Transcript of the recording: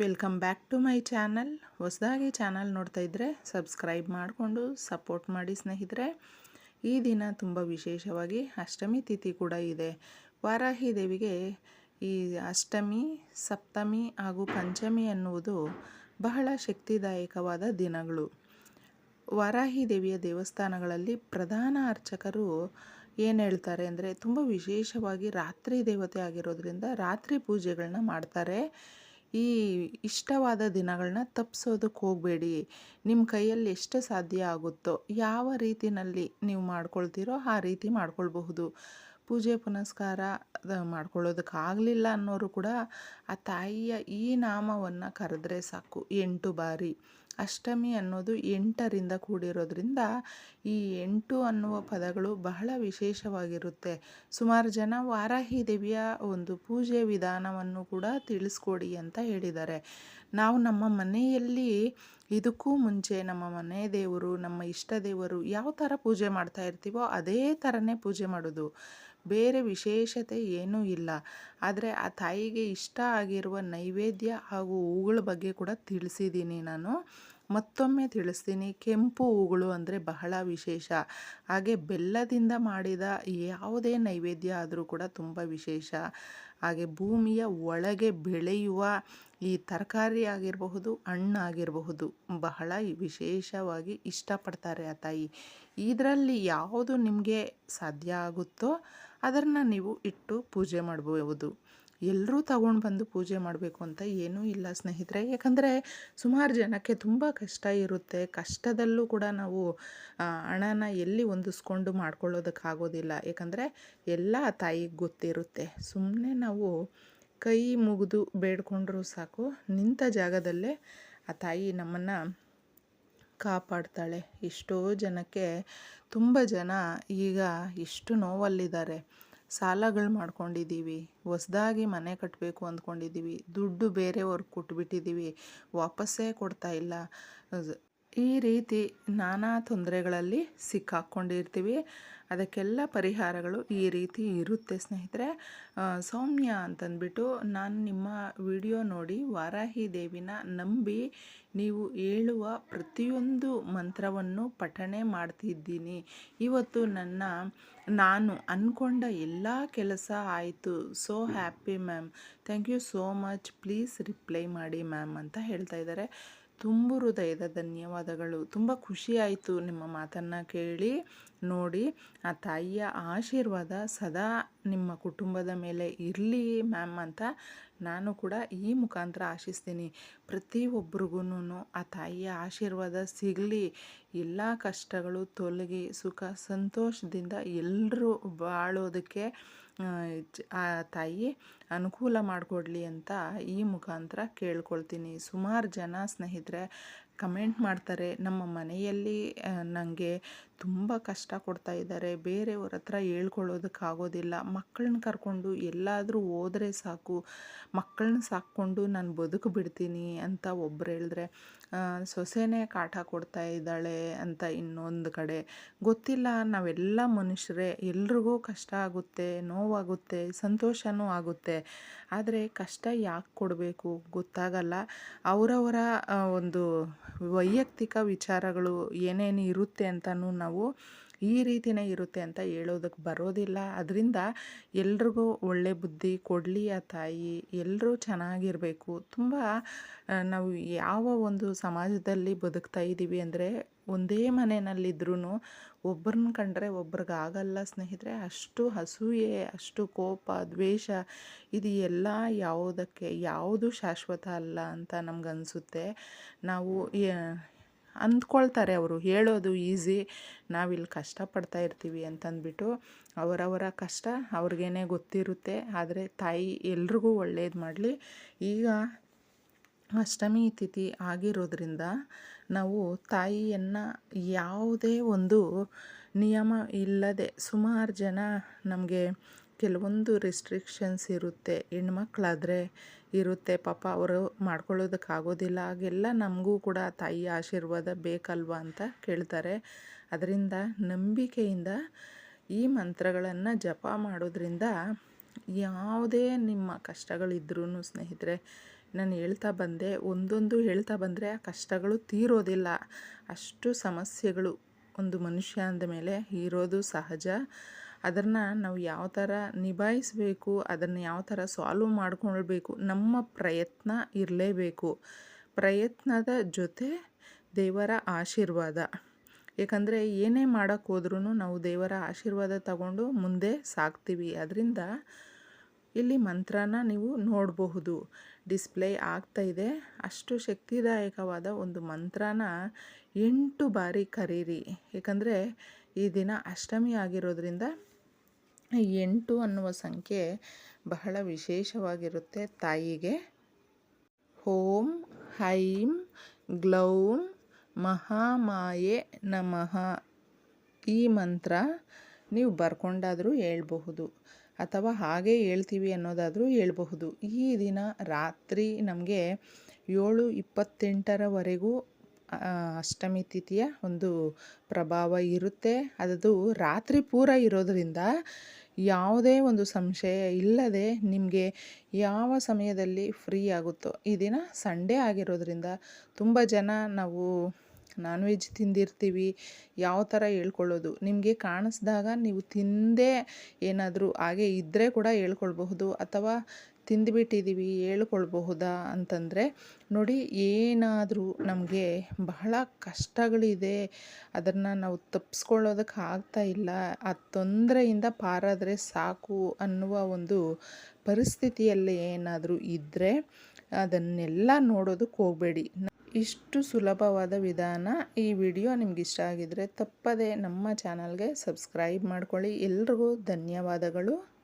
Welcome back to my channel ಹೊಸದಾಗಿ channel ನೋಡ್ತಾ ಇದ್ದರೆ ಸಬ್ಸ್ಕ್ರೈಬ್ ಮಾಡಿಕೊಂಡು ಸಪೋರ್ಟ್ ಮಾಡಿ ಸ್ನೇಹಿತರೆ. ಈ ದಿನ ತುಂಬ ವಿಶೇಷವಾಗಿ ಅಷ್ಟಮಿ ತಿಥಿ ಕೂಡ ಇದೆ. ವಾರಾಹಿ ದೇವಿಗೆ ಈ ಅಷ್ಟಮಿ, ಸಪ್ತಮಿ ಹಾಗೂ ಪಂಚಮಿ ಎನ್ನುವುದು ಬಹಳ ಶಕ್ತಿದಾಯಕವಾದ ದಿನಗಳು. ವಾರಾಹಿ ದೇವಿಯ ದೇವಸ್ಥಾನಗಳಲ್ಲಿ ಪ್ರಧಾನ ಅರ್ಚಕರು ಏನು ಹೇಳ್ತಾರೆ ಅಂದರೆ ತುಂಬ ವಿಶೇಷವಾಗಿ ರಾತ್ರಿ ದೇವತೆ ಆಗಿರೋದ್ರಿಂದ ರಾತ್ರಿ ಪೂಜೆಗಳನ್ನ ಮಾಡ್ತಾರೆ. ಈ ಇಷ್ಟವಾದ ದಿನಗಳನ್ನ ತಪ್ಪಿಸೋದಕ್ಕೆ ಹೋಗಬೇಡಿ. ನಿಮ್ಮ ಕೈಯಲ್ಲಿ ಎಷ್ಟು ಸಾಧ್ಯ ಆಗುತ್ತೋ, ಯಾವ ರೀತಿಯಲ್ಲಿ ನೀವು ಮಾಡ್ಕೊಳ್ತೀರೋ ಆ ರೀತಿ ಮಾಡ್ಕೊಳ್ಬಹುದು. ಪೂಜೆ, ಪುನಸ್ಕಾರ ಮಾಡ್ಕೊಳ್ಳೋದಕ್ಕಾಗಲಿಲ್ಲ ಅನ್ನೋರು ಕೂಡ ಆ ತಾಯಿಯ ಈ ನಾಮವನ್ನು ಕರೆದ್ರೆ ಸಾಕು. ಎಂಟು ಬಾರಿ. ಅಷ್ಟಮಿ ಅನ್ನೋದು ಎಂಟರಿಂದ ಕೂಡಿರೋದ್ರಿಂದ ಈ ಎಂಟು ಅನ್ನುವ ಪದಗಳು ಬಹಳ ವಿಶೇಷವಾಗಿರುತ್ತೆ. ಸುಮಾರು ಜನ ವಾರಾಹಿ ದೇವಿಯ ಒಂದು ಪೂಜೆ ವಿಧಾನವನ್ನು ಕೂಡ ತಿಳಿಸ್ಕೊಡಿ ಅಂತ ಹೇಳಿದ್ದಾರೆ. ನಾವು ನಮ್ಮ ಮನೆಯಲ್ಲಿ ಇದಕ್ಕೂ ಮುಂಚೆ ನಮ್ಮ ಮನೆ ದೇವರು, ನಮ್ಮ ಇಷ್ಟ ದೇವರು ಯಾವ ಥರ ಪೂಜೆ ಮಾಡ್ತಾ ಇರ್ತೀವೋ ಅದೇ ಥರನೇ ಪೂಜೆ ಮಾಡೋದು. ಬೇರೆ ವಿಶೇಷತೆ ಏನೂ ಇಲ್ಲ. ಆದರೆ ಆ ತಾಯಿಗೆ ಇಷ್ಟ ಆಗಿರುವ ನೈವೇದ್ಯ ಹಾಗೂ ಹೂಗಳ ಬಗ್ಗೆ ಕೂಡ ತಿಳಿಸಿದ್ದೀನಿ ನಾನು. ಮತ್ತೊಮ್ಮೆ ತಿಳಿಸ್ತೀನಿ. ಕೆಂಪು ಹೂಗಳು ಅಂದರೆ ಬಹಳ ವಿಶೇಷ. ಹಾಗೆ ಬೆಲ್ಲದಿಂದ ಮಾಡಿದ ಯಾವುದೇ ನೈವೇದ್ಯ ಆದರೂ ಕೂಡ ತುಂಬ ವಿಶೇಷ. ಹಾಗೆ ಭೂಮಿಯ ಒಳಗೆ ಬೆಳೆಯುವ ಈ ತರಕಾರಿ ಆಗಿರಬಹುದು ಹಣ್ಣಾಗಿರಬಹುದು ಬಹಳ ವಿಶೇಷವಾಗಿ ಇಷ್ಟಪಡ್ತಾರೆ ಆ ತಾಯಿ. ಇದರಲ್ಲಿ ಯಾವುದು ನಿಮಗೆ ಸಾಧ್ಯ ಆಗುತ್ತೋ ಅದನ್ನು ನೀವು ಇಟ್ಟು ಪೂಜೆ ಮಾಡ್ಬೋದು. ಎಲ್ಲರೂ ತಗೊಂಡು ಬಂದು ಪೂಜೆ ಮಾಡಬೇಕು ಅಂತ ಏನೂ ಇಲ್ಲ ಸ್ನೇಹಿತರೆ. ಯಾಕಂದರೆ ಸುಮಾರು ಜನಕ್ಕೆ ತುಂಬ ಕಷ್ಟ ಇರುತ್ತೆ. ಕಷ್ಟದಲ್ಲೂ ಕೂಡ ನಾವು ಹಣನ ಎಲ್ಲಿ ಹೊಂದಿಸ್ಕೊಂಡು ಮಾಡ್ಕೊಳ್ಳೋದಕ್ಕಾಗೋದಿಲ್ಲ. ಯಾಕಂದರೆ ಎಲ್ಲ ತಾಯಿಗೆ ಗೊತ್ತಿರುತ್ತೆ. ಸುಮ್ಮನೆ ನಾವು ಕೈ ಮುಗಿದು ಬೇಡ್ಕೊಂಡ್ರೂ ಸಾಕು. ನಿಂತ ಜಾಗದಲ್ಲೇ ಆ ತಾಯಿ ನಮ್ಮನ್ನು ಕಾಪಾಡ್ತಾಳೆ. ಎಷ್ಟೋ ಜನಕ್ಕೆ ತುಂಬ ಜನ ಈಗ ಎಷ್ಟು ನೋವಲ್ಲಿದ್ದಾರೆ. ಸಾಲಗಳು ಮಾಡ್ಕೊಂಡಿದ್ದೀವಿ ಹೊಸ್ದಾಗಿ ಮನೆ ಕಟ್ಟಬೇಕು ಅಂದ್ಕೊಂಡಿದ್ದೀವಿ ದುಡ್ಡು ಬೇರೆಯವ್ರಿಗೆ ಕೊಟ್ಬಿಟ್ಟಿದ್ದೀವಿ ವಾಪಸ್ಸೇ ಕೊಡ್ತಾ ಇಲ್ಲ. ಈ ರೀತಿ ನಾನಾ ತೊಂದರೆಗಳಲ್ಲಿ ಸಿಕ್ಕಾಕ್ಕೊಂಡಿರ್ತೀವಿ ಅದಕ್ಕೆಲ್ಲ ಪರಿಹಾರಗಳು ಈ ರೀತಿ ಇರುತ್ತೆ ಸ್ನೇಹಿತರೆ. ಸೌಮ್ಯ ಅಂತಂದ್ಬಿಟ್ಟು ನಾನು ನಿಮ್ಮ ವಿಡಿಯೋ ನೋಡಿ ವಾರಾಹಿ ದೇವಿನ ನಂಬಿ ನೀವು ಹೇಳುವ ಪ್ರತಿಯೊಂದು ಮಂತ್ರವನ್ನು ಪಠಣೆ ಮಾಡ್ತಿದ್ದೀನಿ. ಇವತ್ತು ನನ್ನ, ನಾನು ಅಂದ್ಕೊಂಡ ಎಲ್ಲ ಕೆಲಸ ಆಯಿತು. So happy ma'am thank you so much please reply ಮಾಡಿ ಮ್ಯಾಮ್ ಅಂತ ಹೇಳ್ತಾ ಇದ್ದಾರೆ. ತುಂಬ ಹೃದಯದ ಧನ್ಯವಾದಗಳು. ತುಂಬ ಖುಷಿಯಾಯಿತು ನಿಮ್ಮ ಮಾತನ್ನು ಕೇಳಿ, ನೋಡಿ. ಆ ತಾಯಿಯ ಆಶೀರ್ವಾದ ಸದಾ ನಿಮ್ಮ ಕುಟುಂಬದ ಮೇಲೆ ಇರಲಿ ಮ್ಯಾಮ್ ಅಂತ ನಾನು ಕೂಡ ಈ ಮುಖಾಂತರ ಆಶಿಸ್ತೀನಿ. ಪ್ರತಿಯೊಬ್ಬರಿಗೂ ಆ ತಾಯಿಯ ಆಶೀರ್ವಾದ ಸಿಗಲಿ. ಎಲ್ಲ ಕಷ್ಟಗಳು ತೊಲಗಿ ಸುಖ, ಸಂತೋಷದಿಂದ ಎಲ್ಲರೂ ಬಾಳೋದಕ್ಕೆ ಆ ತಾಯಿ ಅನುಕೂಲ ಮಾಡಿಕೊಡ್ಲಿ ಅಂತ ಈ ಮುಖಾಂತರ ಕೇಳ್ಕೊಳ್ತೀನಿ. ಸುಮಾರು ಜನ ಸ್ನೇಹಿತರೆ, ಕಮೆಂಟ್ ಮಾಡ್ತಾರೆ, ನಮ್ಮ ಮನೆಯಲ್ಲಿ ನನಗೆ ತುಂಬ ಕಷ್ಟ ಕೊಡ್ತಾ ಇದ್ದಾರೆ. ಬೇರೆಯವ್ರ ಹತ್ರ ಹೇಳ್ಕೊಳ್ಳೋದಕ್ಕಾಗೋದಿಲ್ಲ. ಮಕ್ಕಳನ್ನ ಕರ್ಕೊಂಡು ಎಲ್ಲಾದರೂ ಹೋದರೆ ಸಾಕು. ಮಕ್ಕಳನ್ನ ಸಾಕ್ಕೊಂಡು ನಾನು ಬದುಕು ಬಿಡ್ತೀನಿ ಅಂತ ಒಬ್ಬರು ಹೇಳಿದ್ರೆ ಸೊಸೆನೇ ಕಾಟ ಕೊಡ್ತಾ ಇದ್ದಾಳೆ ಅಂತ ಇನ್ನೊಂದು ಕಡೆ. ಗೊತ್ತಿಲ್ಲ, ನಾವೆಲ್ಲ ಮನುಷ್ಯರೇ. ಎಲ್ರಿಗೂ ಕಷ್ಟ ಆಗುತ್ತೆ, ನೋವಾಗುತ್ತೆ ಸಂತೋಷವೂ ಆಗುತ್ತೆ. ಆದರೆ ಕಷ್ಟ ಯಾಕೆ ಕೊಡಬೇಕು ಗೊತ್ತಾಗಲ್ಲ. ಅವರವರ ಒಂದು ವೈಯಕ್ತಿಕ ವಿಚಾರಗಳು ಏನೇನು ಇರುತ್ತೆ ಅಂತಲೂ ನಾವು ಈ ರೀತಿಯೇ ಇರುತ್ತೆ ಅಂತ ಹೇಳೋದಕ್ಕೆ ಬರೋದಿಲ್ಲ. ಅದರಿಂದ ಎಲ್ರಿಗೂ ಒಳ್ಳೆ ಬುದ್ಧಿ ಕೊಡಲಿ ಆ ತಾಯಿ. ಎಲ್ಲರೂ ಚೆನ್ನಾಗಿರಬೇಕು. ತುಂಬ ನಾವು ಯಾವ ಒಂದು ಸಮಾಜದಲ್ಲಿ ಬದುಕ್ತಾ ಇದ್ದೀವಿ ಅಂದರೆ ಒಂದೇ ಮನೆಯಲ್ಲಿದ್ರೂ ಒಬ್ಬರನ್ನ ಕಂಡ್ರೆ ಒಬ್ರಿಗೆ ಆಗಲ್ಲ ಸ್ನೇಹಿತರೆ, ಅಷ್ಟು ಅಸೂಯೆ ಅಷ್ಟು ಕೋಪ, ದ್ವೇಷ, ಇದು ಎಲ್ಲ ಯಾವುದಕ್ಕೆ, ಯಾವುದು ಶಾಶ್ವತ ಅಲ್ಲ ಅಂತ ನಮಗನ್ಸುತ್ತೆ. ನಾವು ಅಂದ್ಕೊಳ್ತಾರೆ ಅವರು, ಹೇಳೋದು ಈಸಿ, ನಾವಿಲ್ಲಿ ಕಷ್ಟಪಡ್ತಾ ಇರ್ತೀವಿ ಅಂತಂದ್ಬಿಟ್ಟು ಅವರವರ ಕಷ್ಟ ಅವ್ರಿಗೇನೆ ಗೊತ್ತಿರುತ್ತೆ. ಆದರೆ ತಾಯಿ ಎಲ್ರಿಗೂ ಒಳ್ಳೇದು ಮಾಡಲಿ. ಈಗ ಅಷ್ಟಮಿ ತಿಥಿ ಆಗಿರೋದ್ರಿಂದ ನಾವು ತಾಯಿಯನ್ನು ಯಾವುದೇ ಒಂದು ನಿಯಮ ಇಲ್ಲದೆ ಸುಮಾರು ಜನ ನಮಗೆ ಕೆಲವೊಂದು ರೆಸ್ಟ್ರಿಕ್ಷನ್ಸ್ ಇರುತ್ತೆ. ಹೆಣ್ಮಕ್ಳಾದರೆ ಇರುತ್ತೆ. ಪಾಪ ಅವರು ಮಾಡ್ಕೊಳ್ಳೋದಕ್ಕಾಗೋದಿಲ್ಲ. ಹಾಗೆಲ್ಲ ನಮಗೂ ಕೂಡ ತಾಯಿ ಆಶೀರ್ವಾದ ಬೇಕಲ್ವ ಅಂತ ಕೇಳ್ತಾರೆ. ಅದರಿಂದ ನಂಬಿಕೆಯಿಂದ ಈ ಮಂತ್ರಗಳನ್ನು ಜಪ ಮಾಡೋದ್ರಿಂದ ಯಾವುದೇ ನಿಮ್ಮ ಕಷ್ಟಗಳಿದ್ರೂ ಸ್ನೇಹಿತರೆ, ನಾನು ಹೇಳ್ತಾ ಬಂದೆ, ಒಂದೊಂದು ಹೇಳ್ತಾ ಬಂದರೆ ಆ ಕಷ್ಟಗಳು ತೀರೋದಿಲ್ಲ. ಅಷ್ಟು ಸಮಸ್ಯೆಗಳು ಒಂದು ಮನುಷ್ಯ ಅಂದಮೇಲೆ ಇರೋದು ಸಹಜ. ಅದನ್ನು ನಾವು ಯಾವ ಥರ ನಿಭಾಯಿಸಬೇಕು, ಅದನ್ನು ಯಾವ ಥರ ಸಾಲ್ವ್ ಮಾಡ್ಕೊಳ್ಬೇಕು, ನಮ್ಮ ಪ್ರಯತ್ನ ಇರಲೇಬೇಕು. ಪ್ರಯತ್ನದ ಜೊತೆ ದೇವರ ಆಶೀರ್ವಾದ. ಏಕೆಂದರೆ ಏನೇ ಮಾಡೋಕ್ಕೋದ್ರೂ ನಾವು ದೇವರ ಆಶೀರ್ವಾದ ತಗೊಂಡು ಮುಂದೆ ಸಾಗ್ತೀವಿ ಅದರಿಂದ ಇಲ್ಲಿ ಮಂತ್ರನ ನೀವು ನೋಡಬಹುದು. ಡಿಸ್ಪ್ಲೇ ಆಗ್ತಾ ಇದೆ. ಅಷ್ಟು ಶಕ್ತಿದಾಯಕವಾದ ಒಂದು ಮಂತ್ರನ ಎಂಟು ಬಾರಿ ಕರೀರಿ. ಏಕೆಂದರೆ ಈ ದಿನ ಅಷ್ಟಮಿ ಆಗಿರೋದ್ರಿಂದ ಎಂಟು ಅನ್ನುವ ಸಂಖ್ಯೆ ಬಹಳ ವಿಶೇಷವಾಗಿರುತ್ತೆ ತಾಯಿಗೆ. ಹೋಂ ಹೈಂ ಗ್ಲೌಂ ಮಹಾಮಾಯೆ ನಮಃ. ಈ ಮಂತ್ರ ನೀವು ಬರ್ಕೊಂಡಾದರೂ ಹೇಳ್ಬಹುದು. ಅಥವಾ ಹಾಗೆ ಹೇಳ್ತೀವಿ ಅನ್ನೋದಾದರೂ ಹೇಳ್ಬಹುದು. ಈ ದಿನ ರಾತ್ರಿ ನಮಗೆ ಏಳು ಇಪ್ಪತ್ತೆಂಟರವರೆಗೂ ಅಷ್ಟಮಿ ತಿಥಿಯ ಒಂದು ಪ್ರಭಾವ ಇರುತ್ತೆ. ಅದು ರಾತ್ರಿ ಪೂರ ಇರೋದರಿಂದ ಯಾವುದೇ ಒಂದು ಸಂಶಯ ಇಲ್ಲದೆ ನಿಮಗೆ ಯಾವ ಸಮಯದಲ್ಲಿ ಫ್ರೀ ಆಗುತ್ತೋ ಈ ದಿನ ಸಂಡೇ ಆಗಿರೋದರಿಂದ ತುಂಬ ಜನ ನಾವು ನಾನ್ ವೆಜ್ ತಿಂದಿರ್ತೀವಿ, ಯಾವ ಥರ ಹೇಳ್ಕೊಳ್ಳೋದು. ನಿಮಗೆ ಕಾಣಿಸ್ದಾಗ ನೀವು ತಿಂದೇ ಏನಾದರೂ ಹಾಗೆ ಇದ್ದರೆ ಕೂಡ ಹೇಳ್ಕೊಳ್ಬಹುದು ಅಥವಾ ತಿಂದುಬಿಟ್ಟಿದ್ದೀವಿ ಹೇಳ್ಕೊಳ್ಬಹುದಾ ಅಂತಂದರೆ, ನೋಡಿ ಏನಾದರೂ ನಮಗೆ ಬಹಳ ಕಷ್ಟಗಳಿದೆ, ಅದನ್ನು ನಾವು ತಪ್ಪಿಸ್ಕೊಳ್ಳೋದಕ್ಕೆ ಆಗ್ತಾ ಇಲ್ಲ, ಆ ತೊಂದರೆಯಿಂದ ಪಾರಾದರೆ ಸಾಕು ಅನ್ನುವ ಒಂದು ಪರಿಸ್ಥಿತಿಯಲ್ಲಿ ಏನಾದರೂ ಇದ್ದರೆ ಅದನ್ನೆಲ್ಲ ನೋಡೋದಕ್ಕೆ ಹೋಗಬೇಡಿ. ಇಷ್ಟು ಸುಲಭವಾದ ವಿಧಾನ ಈ ವಿಡಿಯೋ ನಿಮ್ಗೆ ಇಷ್ಟ ಆಗಿದ್ರೆ ತಪ್ಪದೆ ನಮ್ಮ ಚಾನಲ್ಗೆ ಸಬ್ಸ್ಕ್ರೈಬ್ ಮಾಡ್ಕೊಳ್ಳಿ. ಎಲ್ರಿಗೂ ಧನ್ಯವಾದಗಳು.